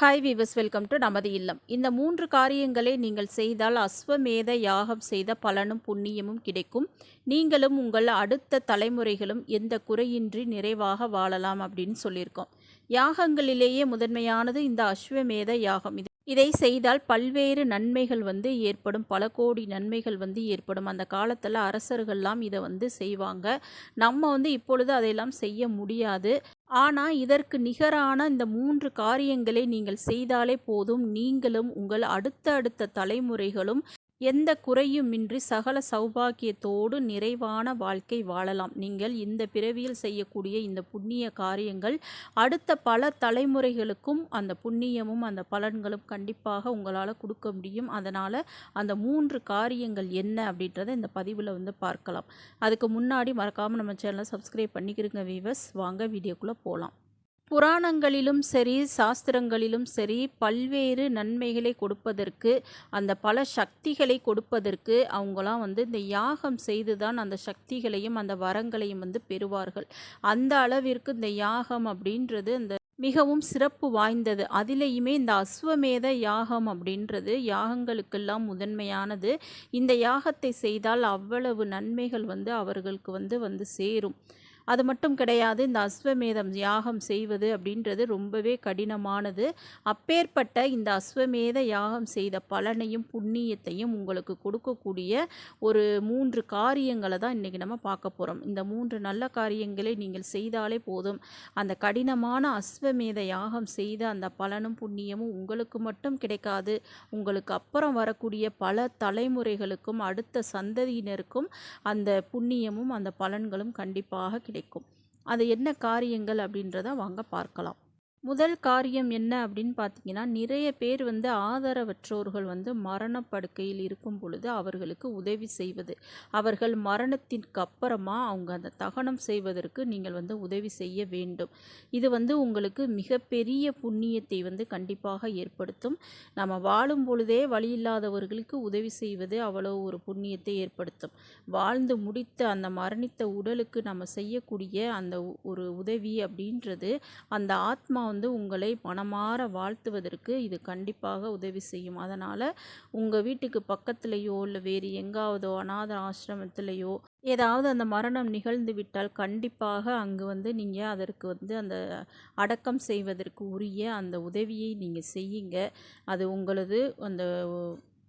Hi viewers welcome to நமது இல்லம். இந்த மூன்று காரியங்களை நீங்கள் செய்தால் அஸ்வமேத யாகம் செய்த பலனும் புண்ணியமும் கிடைக்கும். நீங்களும் உங்கள் அடுத்த தலைமுறைகளும் எந்த குறையின்றி நிறைவாக வாழலாம் அப்படின்னு சொல்லியிருக்கோம். யாகங்களிலேயே முதன்மையானது இந்த அஸ்வமேத யாகம். இது இதை செய்தால் பல்வேறு நன்மைகள் வந்து ஏற்படும். பல கோடி நன்மைகள் வந்து ஏற்படும். அந்த காலத்தில் அரசர்கள்லாம் இதை வந்து செய்வாங்க. நம்ம வந்து இப்பொழுது அதையெல்லாம் செய்ய முடியாது. ஆனால் இதற்கு நிகரான இந்த மூன்று காரியங்களை நீங்கள் செய்தாலே போதும். நீங்களும் உங்கள் அடுத்த அடுத்த தலைமுறைகளும் எந்த குறையுமின்றி சகல சௌபாக்கியத்தோடு நிறைவான வாழ்க்கை வாழலாம். நீங்கள் இந்த பிறவியில் செய்யக்கூடிய இந்த புண்ணிய காரியங்கள் அடுத்த பல தலைமுறைகளுக்கும் அந்த புண்ணியமும் அந்த பலன்களும் கண்டிப்பாக உங்களால் கொடுக்க முடியும். அதனால் அந்த மூன்று காரியங்கள் என்ன அப்படின்றத இந்த பதிவில் வந்து பார்க்கலாம். அதுக்கு முன்னாடி மறக்காமல் நம்ம சேனலை சப்ஸ்கிரைப் பண்ணிக்கிறோங்க வீவர்ஸ் வாங்க வீடியோக்குள்ளே போகலாம் புராணங்களிலும் சரி சாஸ்திரங்களிலும் சரி பல்வேறு நன்மைகளை கொடுப்பதற்கு அந்த பல சக்திகளை கொடுப்பதற்கு அவங்களாம் வந்து இந்த யாகம் செய்து தான் அந்த சக்திகளையும் அந்த வரங்களையும் வந்து பெறுவார்கள். அந்த அளவிற்கு இந்த யாகம் அப்படின்றது அந்த மிகவும் சிறப்பு வாய்ந்தது. அதிலேயுமே இந்த அஸ்வமேத யாகம் அப்படின்றது யாகங்களுக்கெல்லாம் முதன்மையானது. இந்த யாகத்தை செய்தால் அவ்வளவு நன்மைகள் வந்து அவர்களுக்கு வந்து வந்து சேரும். அது மட்டும் கிடையாது இந்த அஸ்வமேதம் யாகம் செய்வது அப்படின்றது ரொம்பவே கடினமானது. அப்பேற்பட்ட இந்த அஸ்வமேத யாகம் செய்த பலனையும் புண்ணியத்தையும் உங்களுக்கு கொடுக்கக்கூடிய ஒரு மூன்று காரியங்களை தான் இன்றைக்கி நம்ம பார்க்க போகிறோம் இந்த மூன்று நல்ல காரியங்களை நீங்கள் செய்தாலே போதும். அந்த கடினமான அஸ்வமேத யாகம் செய்த அந்த பலனும் புண்ணியமும் உங்களுக்கு மட்டும் கிடைக்காது. உங்களுக்கு அப்புறம் வரக்கூடிய பல தலைமுறைகளுக்கும் அடுத்த சந்ததியினருக்கும் அந்த புண்ணியமும் அந்த பலன்களும் கண்டிப்பாக கிடைக்கும். கிடைக்கும். அது என்ன காரியங்கள் அப்படின்றத வாங்க பார்க்கலாம். முதல் காரியம் என்ன அப்படின்னு பார்த்தீங்கன்னா நிறைய பேர் வந்து ஆதரவற்றோர்கள் வந்து மரணப்படுக்கையில் இருக்கும் பொழுது அவர்களுக்கு உதவி செய்வது. அவர்கள் மரணத்திற்கு அப்புறமா அவங்க அந்த தகனம் செய்வதற்கு நீங்கள் வந்து உதவி செய்ய வேண்டும். இது வந்து உங்களுக்கு மிகப்பெரிய புண்ணியத்தை வந்து கண்டிப்பாக ஏற்படுத்தும். நம்ம வாழும் பொழுதே வழி இல்லாதவர்களுக்கு உதவி செய்வது அவ்வளோ ஒரு புண்ணியத்தை ஏற்படுத்தும். வாழ்ந்து முடித்த அந்த மரணித்த உடலுக்கு நம்ம செய்யக்கூடிய அந்த ஒரு உதவி அப்படின்றது அந்த ஆத்மா வந்து உங்களை மனமாற வாழ்த்துவதற்கு இது கண்டிப்பாக உதவி செய்யும். அதனால் உங்கள் வீட்டுக்கு பக்கத்துலேயோ இல்லை வேறு எங்காவதோ அநாத ஆசிரமத்திலேயோ ஏதாவது அந்த மரணம் நிகழ்ந்து விட்டால் கண்டிப்பாக அங்கு வந்து நீங்கள் அதற்கு வந்து அந்த அடக்கம் செய்வதற்கு உரிய அந்த உதவியை நீங்கள் செய்யுங்க. அது உங்களது அந்த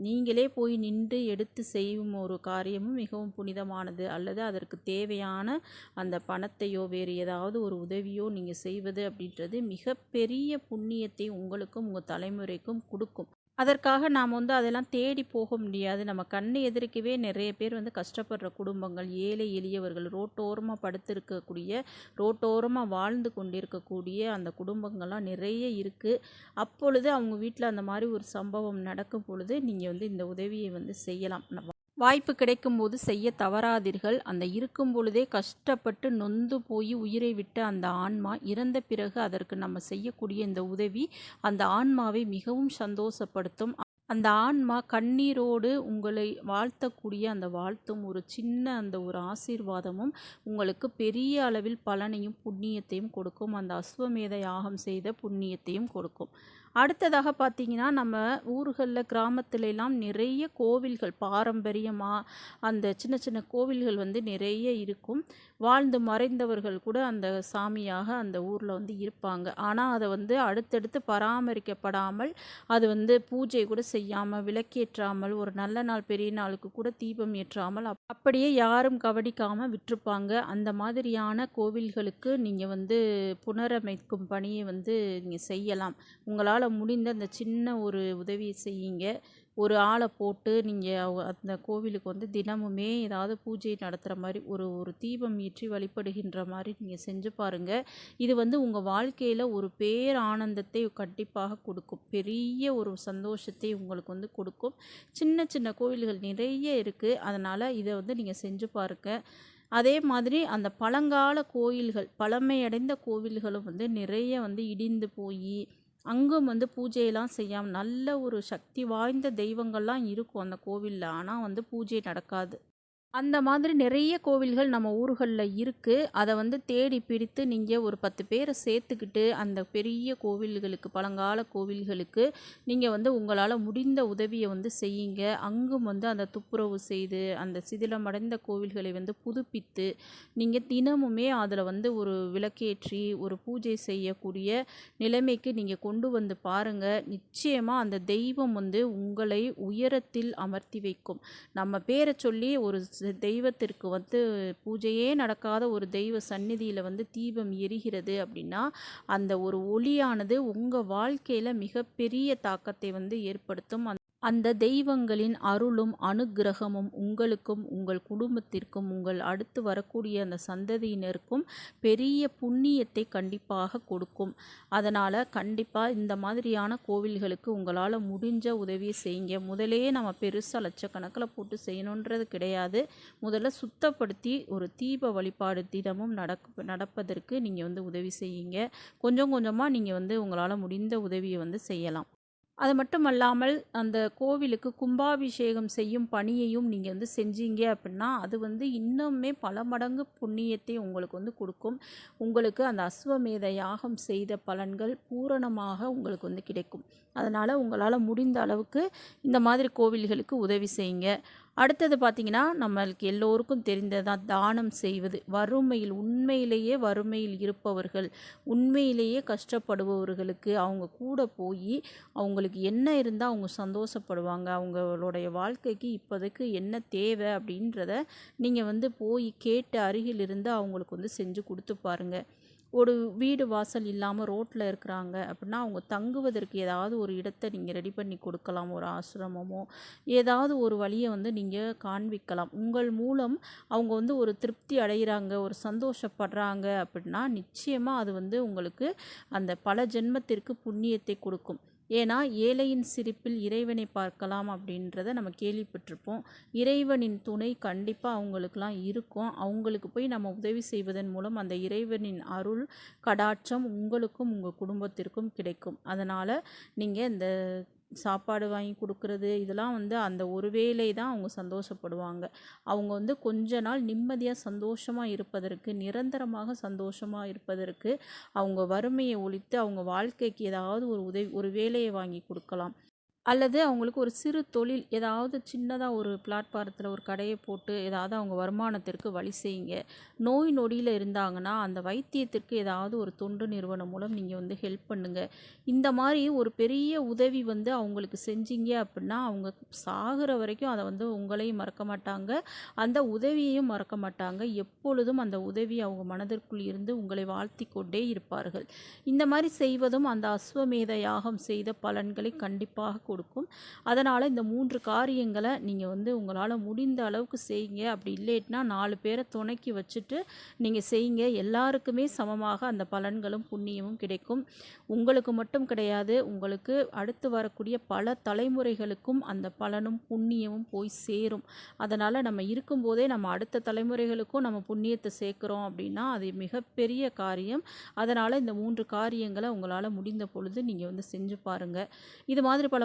நீங்களே போய் நின்று எடுத்து செய்யும் ஒரு காரியமும் மிகவும் புனிதமானது. அல்லது அதற்கு தேவையான அந்த பணத்தையோ வேறு ஏதாவது ஒரு உதவியோ நீங்கள் செய்வது அப்படின்றது மிகப்பெரிய புண்ணியத்தை உங்களுக்கும் உங்கள் தலைமுறைக்கும் கொடுக்கும். அதற்காக நாம் வந்து அதெல்லாம் தேடி போக முடியாது. நம்ம கண்ணு எதிர்க்கவே நிறைய பேர் வந்து கஷ்டப்படுற குடும்பங்கள் ஏழை எளியவர்கள் ரோட்டோரமாக படுத்திருக்கக்கூடிய ரோட்டோரமாக வாழ்ந்து கொண்டிருக்கக்கூடிய அந்த குடும்பங்கள்லாம் நிறைய இருக்குது அப்பொழுது அவங்க வீட்டில் அந்த மாதிரி ஒரு சம்பவம் நடக்கும் பொழுது நீங்கள் வந்து இந்த உதவியை வந்து செய்யலாம். வாய்ப்பு கிடைக்கும்போது செய்ய தவறாதீர்கள். அந்த இருக்கும் பொழுதே கஷ்டப்பட்டு நொந்து போய் உயிரை விட்ட அந்த ஆன்மா இறந்த பிறகு அதற்கு நம்ம செய்யக்கூடிய இந்த உதவி அந்த ஆன்மாவை மிகவும் சந்தோஷப்படுத்தும். அந்த ஆன்மா கண்ணீரோடு உங்களை வாழ்த்தக்கூடிய அந்த வாழ்த்தும் ஒரு சின்ன அந்த ஒரு ஆசீர்வாதமும் உங்களுக்கு பெரிய அளவில் பலனையும் புண்ணியத்தையும் கொடுக்கும். அந்த அஸ்வமேத யாகம் செய்த புண்ணியத்தையும் கொடுக்கும். அடுத்ததாக பார்த்தீங்கன்னா நம்ம ஊர்களில் கிராமத்துலலாம் நிறைய கோவில்கள் பாரம்பரியமாக அந்த சின்ன சின்ன கோவில்கள் வந்து நிறைய இருக்கும். வாழ்ந்து மறைந்தவர்கள் கூட அந்த சாமியாக அந்த ஊரில் வந்து இருப்பாங்க. ஆனால் அதை வந்து அடுத்தடுத்து பராமரிக்கப்படாமல் அது வந்து பூஜை கூட செய்யாமல் விளக்கேற்றாமல் ஒரு நல்ல நாள் பெரிய நாளுக்கு கூட தீபம் ஏற்றாமல் அப்படியே யாரும் கவனிக்காமல் விட்டுருப்பாங்க. அந்த மாதிரியான கோவில்களுக்கு நீங்கள் வந்து புனரமைக்கும் பணியை வந்து நீங்கள் செய்யலாம். உங்களால் முடிந்த அந்த சின்ன ஒரு உதவியை செய்யுங்க. ஒரு ஆளை போட்டு நீங்கள் அந்த கோவிலுக்கு வந்து தினமுமே ஏதாவது பூஜை நடத்துகிற மாதிரி ஒரு ஒரு தீபம் ஏற்றி வழிபடுகின்ற மாதிரி நீங்கள் செஞ்சு பாருங்கள் இது வந்து உங்கள் வாழ்க்கையில் ஒரு பேர் ஆனந்தத்தை கண்டிப்பாக கொடுக்கும். பெரிய ஒரு சந்தோஷத்தை உங்களுக்கு வந்து கொடுக்கும். சின்ன சின்ன கோவில்கள் நிறைய இருக்குது அதனால் இதை வந்து நீங்கள் செஞ்சு பாருங்கள் அதே மாதிரி அந்த பழங்கால கோயில்கள் பழமையடைந்த கோவில்களும் வந்து நிறைய வந்து இடிந்து போய் அங்கும் வந்து பூஜையெல்லாம் செய்யாமல் நல்ல ஒரு சக்தி வாய்ந்த தெய்வங்கள்லாம் இருக்கும் அந்த கோவிலில். ஆனால் வந்து பூஜை நடக்காது. அந்த மாதிரி நிறைய கோவில்கள் நம்ம ஊர்களில் இருக்குது அதை வந்து தேடி பிடித்து நீங்கள் ஒரு பத்து பேரை சேர்த்துக்கிட்டு, அந்த பெரிய கோவில்களுக்கு பழங்கால கோவில்களுக்கு நீங்கள் வந்து உங்களால் முடிந்த உதவியை வந்து செய்யுங்க. அங்கும் வந்து அந்த துப்புரவு செய்து, அந்த சிதிலமடைந்த கோவில்களை வந்து புதுப்பித்து, நீங்கள் தினமுமே அதில் வந்து ஒரு விளக்கேற்றி, ஒரு பூஜை செய்யக்கூடிய நிலைமைக்கு நீங்கள் கொண்டு வந்து பாருங்கள் நிச்சயமாக அந்த தெய்வம் வந்து உங்களை உயரத்தில் அமர்த்தி வைக்கும். நம்ம பேரை சொல்லி ஒரு தெய்வத்திற்கு வந்து பூஜையே நடக்காத ஒரு தெய்வ சந்நிதியில் வந்து தீபம் எரிகிறது அப்படின்னா, அந்த ஒரு ஒளியானது உங்கள் வாழ்க்கையில் மிகப்பெரிய தாக்கத்தை வந்து ஏற்படுத்தும். அந்த தெய்வங்களின் அருளும், அனுக்கிரகமும் உங்களுக்கும், உங்கள் குடும்பத்திற்கும், உங்கள் அடுத்து வரக்கூடிய அந்த சந்ததியினருக்கும் பெரிய புண்ணியத்தை கண்டிப்பாக கொடுக்கும். அதனால் கண்டிப்பாக இந்த மாதிரியான கோவில்களுக்கு உங்களால் முடிஞ்ச உதவியை செய்யுங்க. முதலே நம்ம பெருசாக லட்சக்கணக்கில் போட்டு செய்யணுன்றது கிடையாது. முதல்ல சுத்தப்படுத்தி ஒரு தீப வழிபாடு தினமும் நடக் நடப்பதற்கு நீங்கள் வந்து உதவி செய்யுங்க. கொஞ்சம் கொஞ்சமாக நீங்கள் வந்து உங்களால் முடிந்த உதவியை வந்து செய்யலாம். அது மட்டுமல்லாமல், அந்த கோவிலுக்கு கும்பாபிஷேகம் செய்யும் பணியையும் நீங்கள் வந்து செஞ்சீங்க அப்படின்னா, அது வந்து இன்னுமே பல மடங்கு புண்ணியத்தை உங்களுக்கு வந்து கொடுக்கும் உங்களுக்கு அந்த அஸ்வமேத யாகம் செய்த பலன்கள் பூரணமாக உங்களுக்கு வந்து கிடைக்கும். அதனால் உங்களால் முடிந்த அளவுக்கு இந்த மாதிரி கோவில்களுக்கு உதவி செய்யுங்க. அடுத்தது பார்த்திங்கன்னா நம்மளுக்கு எல்லோருக்கும் தெரிந்ததான் தானம் செய்வது. வறுமையில் உண்மையிலேயே வறுமையில் இருப்பவர்கள், உண்மையிலேயே கஷ்டப்படுபவர்களுக்கு அவங்க கூட போய் அவங்களுக்கு என்ன இருந்தால் அவங்க சந்தோஷப்படுவாங்க, அவங்களுடைய வாழ்க்கைக்கு இப்போதைக்கு என்ன தேவை அப்படின்றத நீங்கள் வந்து போய் கேட்டு அருகில் இருந்து அவங்களுக்கு வந்து செஞ்சு கொடுத்து பாருங்க. ஒரு வீடு வாசல் இல்லாமல் ரோட்டில் இருக்கிறாங்க அப்படின்னா, அவங்க தங்குவதற்கு ஏதாவது ஒரு இடத்தை நீங்கள் ரெடி பண்ணி கொடுக்கலாம். ஒரு ஆசிரமமோ, ஏதாவது ஒரு வழியை வந்து நீங்கள் காண்பிக்கலாம். உங்கள் மூலம் அவங்க வந்து ஒரு திருப்தி அடைகிறாங்க ஒரு சந்தோஷப்படுறாங்க அப்படின்னா, நிச்சயமாக அது வந்து உங்களுக்கு அந்த பல ஜென்மத்திற்கு புண்ணியத்தை கொடுக்கும். ஏன்னா, "ஏழையின் சிரிப்பில் இறைவனை பார்க்கலாம்" அப்படின்றத நம்ம கேள்விப்பட்டிருப்போம். இறைவனின் துணை கண்டிப்பாக அவங்களுக்கெல்லாம் இருக்கும். அவங்களுக்கு போய் நம்ம உதவி செய்வதன் மூலம் அந்த இறைவனின் அருள், கடாட்சம் உங்களுக்கும், உங்கள் குடும்பத்திற்கும் கிடைக்கும். அதனால் நீங்கள் இந்த சாப்பாடு வாங்கி கொடுக்கறது இதெல்லாம் வந்து அந்த ஒரு வேளை தான் அவங்க சந்தோஷப்படுவாங்க. அவங்க வந்து கொஞ்ச நாள் நிம்மதியாக சந்தோஷமாக இருப்பதற்கு, நிரந்தரமாக சந்தோஷமாக இருப்பதற்கு, அவங்க வறுமையை ஒழித்து அவங்க வாழ்க்கைக்கு ஏதாவது ஒரு உதவி ஒரு வேலையை வாங்கி கொடுக்கலாம் அல்லது அவங்களுக்கு ஒரு சிறு தொழில் ஏதாவது சின்னதாக ஒரு பிளாட்பாரத்துல ஒரு கடையை போட்டு, ஏதாவது அவங்க வருமானத்திற்கு வழி செய்யுங்க. நோய் நொடியில் இருந்தாங்கன்னா, அந்த வைத்தியத்திற்கு ஏதாவது ஒரு தொண்டு நிறுவனம் மூலம் நீங்கள் வந்து ஹெல்ப் பண்ணுங்க. இந்த மாதிரி ஒரு பெரிய உதவி வந்து அவங்களுக்கு செஞ்சீங்க அப்படின்னா, அவங்க சாகிற வரைக்கும் அதை வந்து உங்களையும் மறக்க மாட்டாங்க. அந்த உதவியையும் மறக்க மாட்டாங்க. எப்பொழுதும் அந்த உதவி அவங்க மனதிற்குள் இருந்து உங்களை வாழ்த்திக் கொண்டே இருப்பார்கள். இந்த மாதிரி செய்வதும் அந்த அஸ்வமேத யாகம் செய்த பலன்களை கண்டிப்பாக கொடுக்கும். அதனால் இந்த மூன்று காரியங்களை நீங்கள் வந்து உங்களால் முடிந்த அளவுக்கு செய்யுங்க. அப்படி இல்லேட்னா நாலு பேரை துணைக்கி வச்சுட்டு நீங்கள் செய்யுங்க. எல்லாருக்குமே சமமாக அந்த பலன்களும், புண்ணியமும் கிடைக்கும். உங்களுக்கு மட்டும் கிடையாது. உங்களுக்கு அடுத்து வரக்கூடிய பல தலைமுறைகளுக்கும் அந்த பலனும், புண்ணியமும் போய் சேரும். அதனால் நம்ம இருக்கும்போதே நம்ம அடுத்த தலைமுறைகளுக்கும் நம்ம புண்ணியத்தை சேர்க்குறோம் அப்படின்னா, அது மிகப்பெரிய காரியம். அதனால் இந்த மூன்று காரியங்களை உங்களால் முடிந்த பொழுது நீங்கள் வந்து செஞ்சு பாருங்கள் இது மாதிரி பல